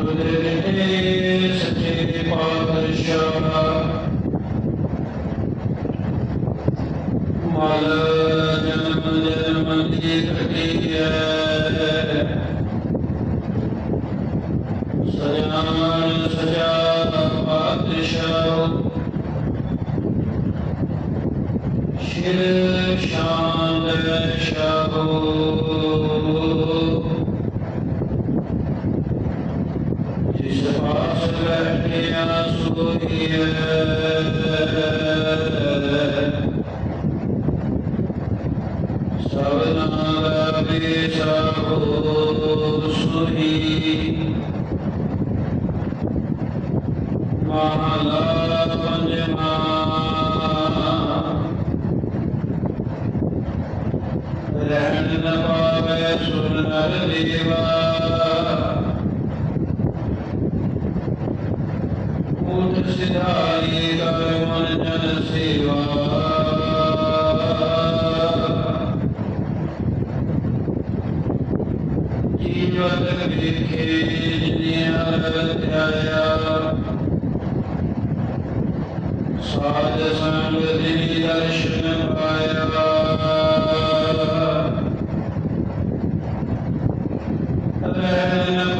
ਤੁਦੇ ਸੱਚੇ ਪਾਤਸ਼ਾਹ ਮਲ ਜਨਮ ਜਨਮ ਦੀ ਘਟੀ ਸਜਾਨ ਸਜਾ ਪਾਤਸ਼ਾਹ ਸ਼ਿਰ ਸ਼ਾਨ ਸ਼ਾਹੋ ਜਿਸ ਪਾਸ ਬੈਠਿਆ ਸੋਈਐ ਸਭਨਾ ਦਾ ਬੇਸਾਹੋ ਸੁਹੀ ਮਹਲਾ ਪੰਜਵਾ ਰਹਿਣ ਨ ਪਾਵੇ ਸੁਨ ਨਰ ਦੇਵਾ ਊਟ ਸਿਧਾਈ ਕਰ ਮਨ ਜਨ ਸੇਵਾ। ਜੀਵਤ ਵਿਖੇ ਜਿਨਿਆ ਧਿਆਇਆ ਸਾਧ ਸੰਗ ਦਿਨੀ ਦਰਸ਼ਨ ਪਾਇਆ। ਰਹਿਣ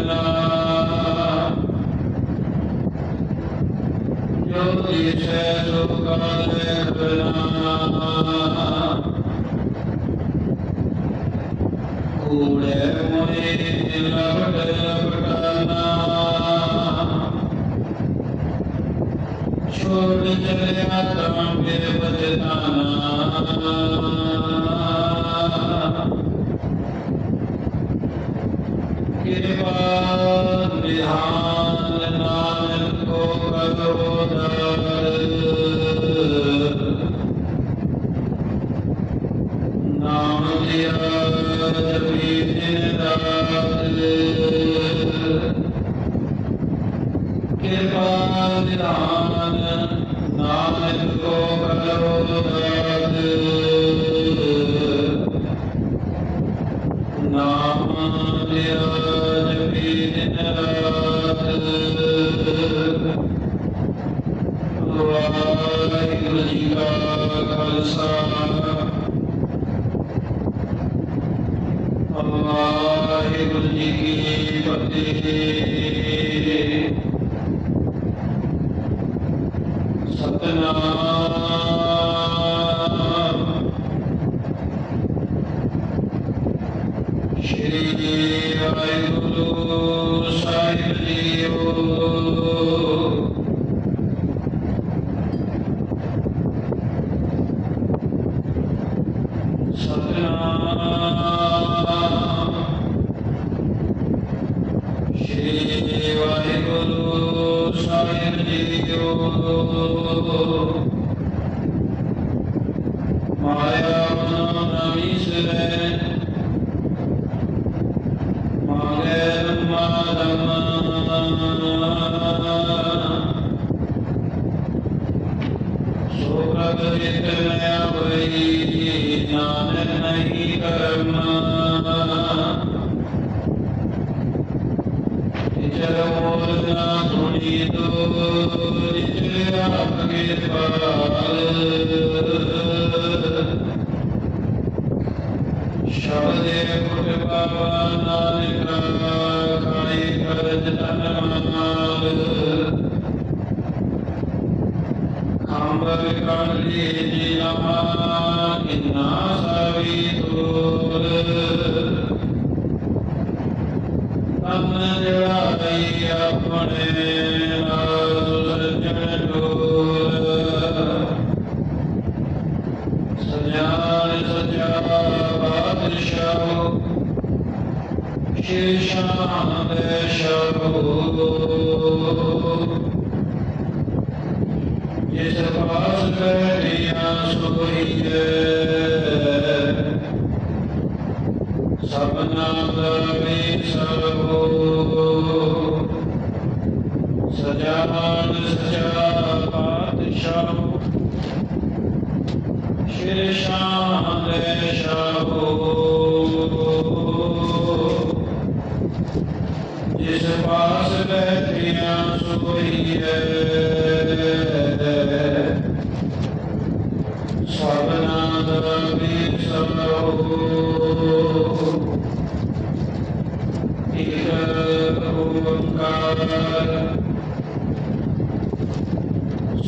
ਸਾਧ ਸੰਗ ਦੇ ਦਰਸ਼ਨ ਪਾਇਆ ਬਾਦਸ਼ਾਹ ਸਵਾਪਾਰੀ ਮਰਨਾ ਜੋ ਸੋ ਜਿਤ ਮੈਂ ਹੋਈ ਨਾਨਕ ਨਹੀਂ ਕਰਮ ਚਲ ਮੋਰ ਨਾ ਧੁਨੀ ਤੋ ਜਿਤ ਆਪ ਪਾਲ ਸ਼ਬਦੇ ਗੁਰ ਬਾਬਾ ਨਾਨਕ ਖਾਈ ਕਰਜ ਤਨ ਮਾਲ। ਅੰਬਰ ਕਾਲੀ ਜੀ ਆਮਾ ਕਿਨਾ ਸਾਵੀ ਤੋਰ ਸਜਾਨ ਸਜਾ ਪਾਤਸ਼ਾਹੋ। ਸ਼ਿਰ ਸ਼ਾਨ ਲੈ ਸ਼ਾਹੋ ਜਿਸ ਪਾਸ ਬੈਠਿਆ ਸੋਈ ਹੈ। ਸਭਨਾ ਦਾ ਵੀ ਸਭੋ ਇੱਕ ਓੰਕਾਰ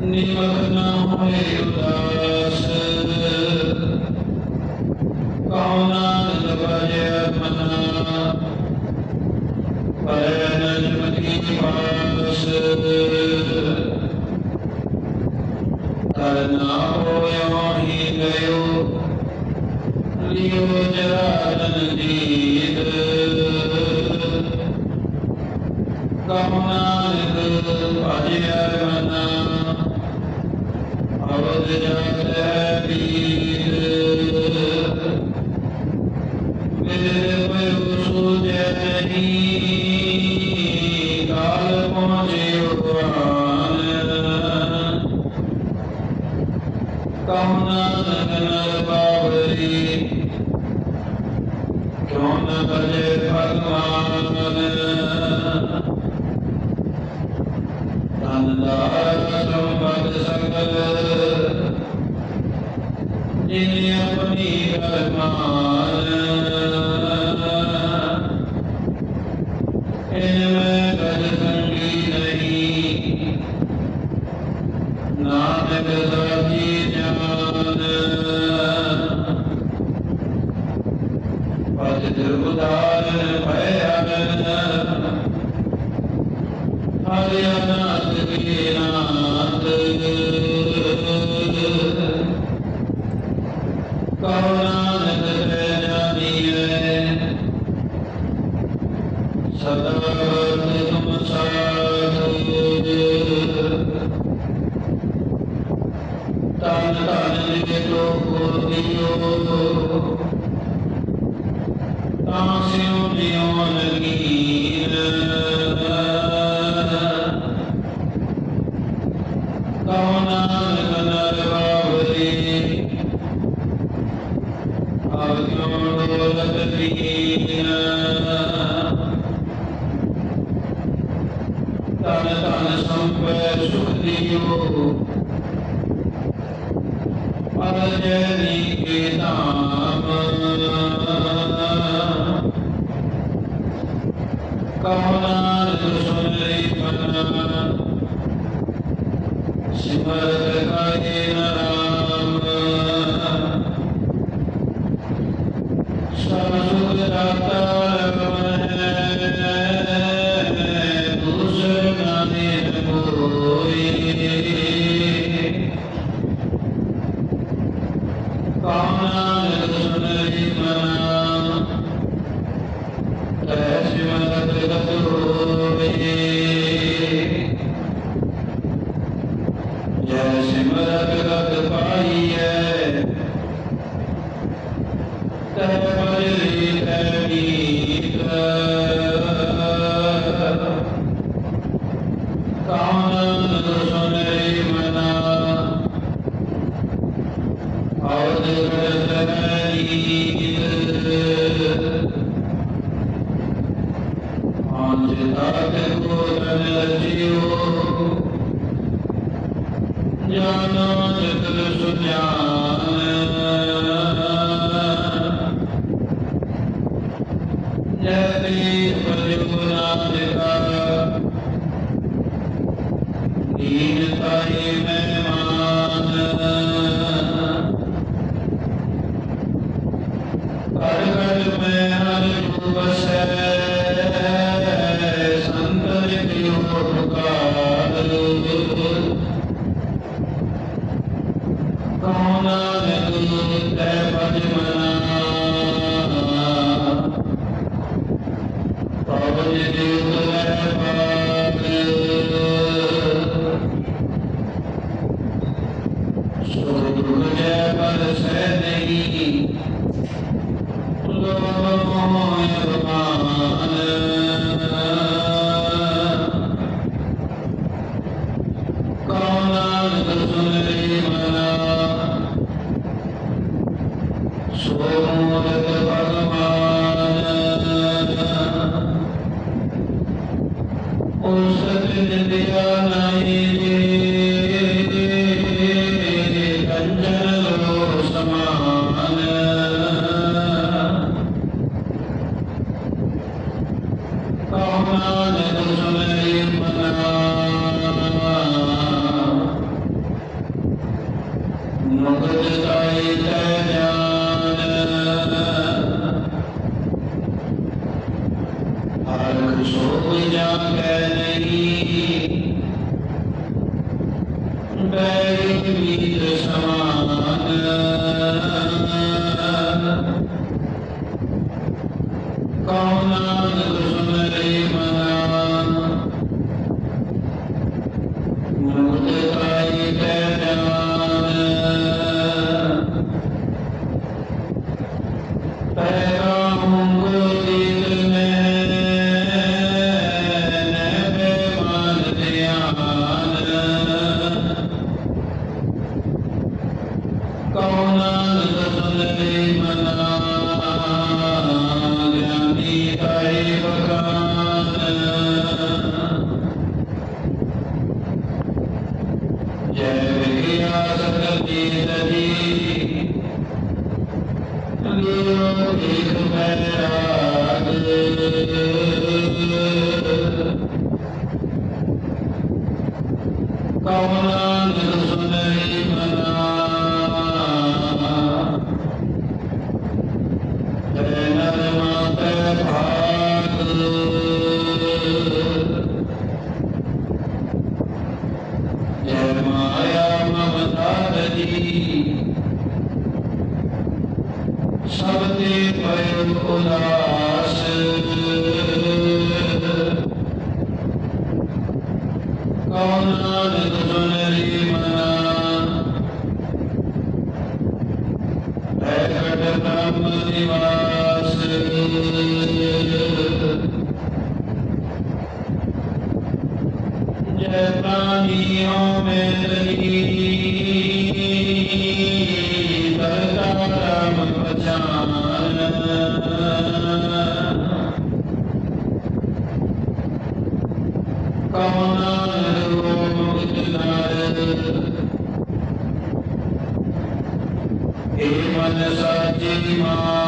ਨਿਮਕ ਨਾ ਹੋਏ ਉਦਾਸ ਕਉ ਨਾਨਕ ਲਗਾਇਆ ਮਨਾ ਪਰੈ ਨਜਮ ਕੀ ਪਾਸ ਕਰਨਾ ਹੋਇਓ ਹੀ ਗਇਓ ਲਿਓ ਜਰਾ ਨਨ ਜੀ ਧਨ ਧਨ ਦੇ ਲੋਕ ਦਿਓ ਤਾਂ ਸਿਉ ਦਿਓ ਲਗੀਰ कमला ولا it is. Come on, come. التقي الذي ਤੇ ਭਇ ਉਲਾਸ ਕੌਣ ਨਾਨਕ ਸੁਨਰੀ ਮਨ ਸਾਚੀ ਮਾਂ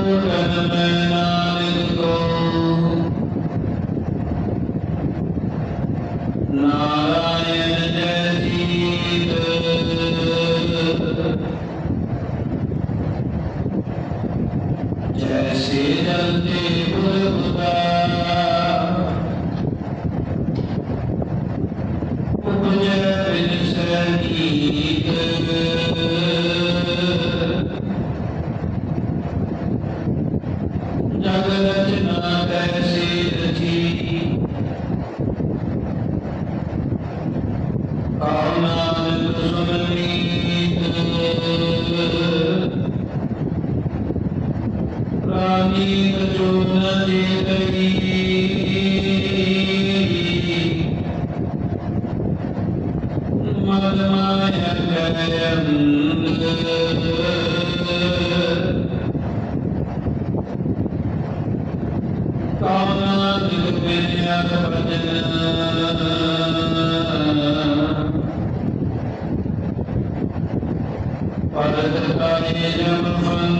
ਕੋਟਨ ਮੈਂ Jagan I Hare Ram Ram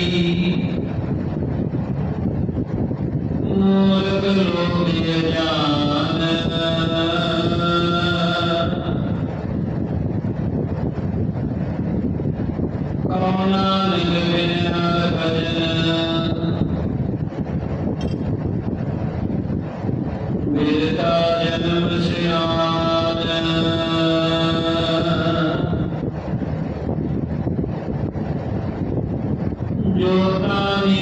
ਜੋ